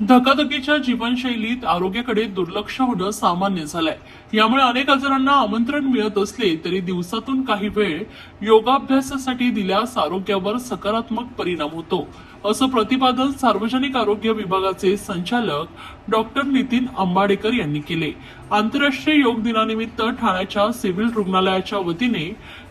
धकाधकीच्या जीवनशैलीत आरोग्याकडे दुर्लक्ष होणं सामान्य झालंय. यामुळे अनेक आजारांना आमंत्रण मिळत असले तरी दिवसातून काही वेळ योगाभ्यासासाठी दिल्यास आरोग्यावर सकारात्मक परिणाम होतो. असं प्रतिपादन सार्वजनिक आरोग्य विभागाचे संचालक डॉक्टर नितीन आंबाडेकर यांनी केले. आंतरराष्ट्रीय योग दिनानिमित्त ठाण्याच्या सिव्हिल रुग्णालयाच्या वतीने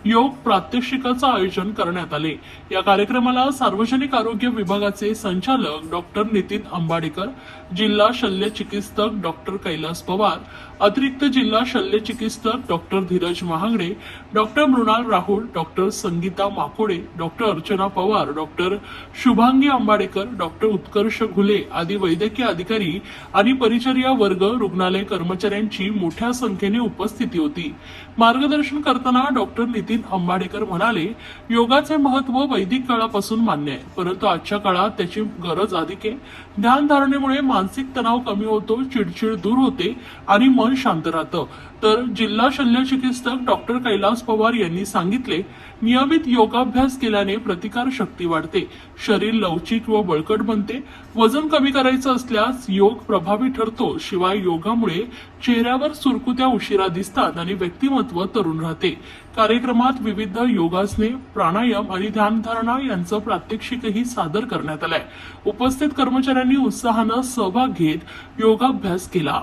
योग प्रात्यक्षिकाचं आयोजन करण्यात आले. या कार्यक्रमाला सार्वजनिक आरोग्य विभागाचे संचालक डॉक्टर नितीन अंबाडेकर जिल्हा शल्य चिकित्सक डॉक्टर कैलास पवार अतिरिक्त जिल्हा शल्य चिकित्सक doctor Dhiraj Mahangade doctor Mrinal Rahul doctor Sangeeta Makode doctor Archana Pawar doctor Shubhangi Ambadekar doctor Utkarsh Ghule आदी वैद्यकीय अधिकारी आणि परिचर्या वर्ग रुग्णालय यांची मोठ्या संख्येने उपस्थिती होती. मार्गदर्शन करताना डॉक्टर नितीन अंबाडेकर म्हणाले योगाचे महत्त्व वैदिक काळापासून मान्य आहे. परंतु आजच्या काळात त्याची गरज अधिक आहे. ध्यान धारणेमुळे मानसिक तणाव कमी होतो चिडचिड दूर होते आणि मन शांत राहतं. तर जिल्हा शल्य चिकित्सक डॉक्टर कैलास पवार यांनी सांगितले नियमित योगाभ्यास केल्याने प्रतिकार शक्ती वाढते शरीर लवचिक व बळकट बनते वजन कमी करायचं असल्यास योग प्रभावी ठरतो शिवाय योगामुळे चेहऱ्यावर सुरकुत्या उशिरा दिसतात आणि व्यक्तिमत्व तरुण राहते. कार्यक्रमात विविध योगासने प्राणायाम आणि ध्यानधारणा यांचं प्रात्यक्षिकही सादर करण्यात आलंय. उपस्थित कर्मचाऱ्यांनी उत्साहानं सहभाग घेत योगाभ्यास केला.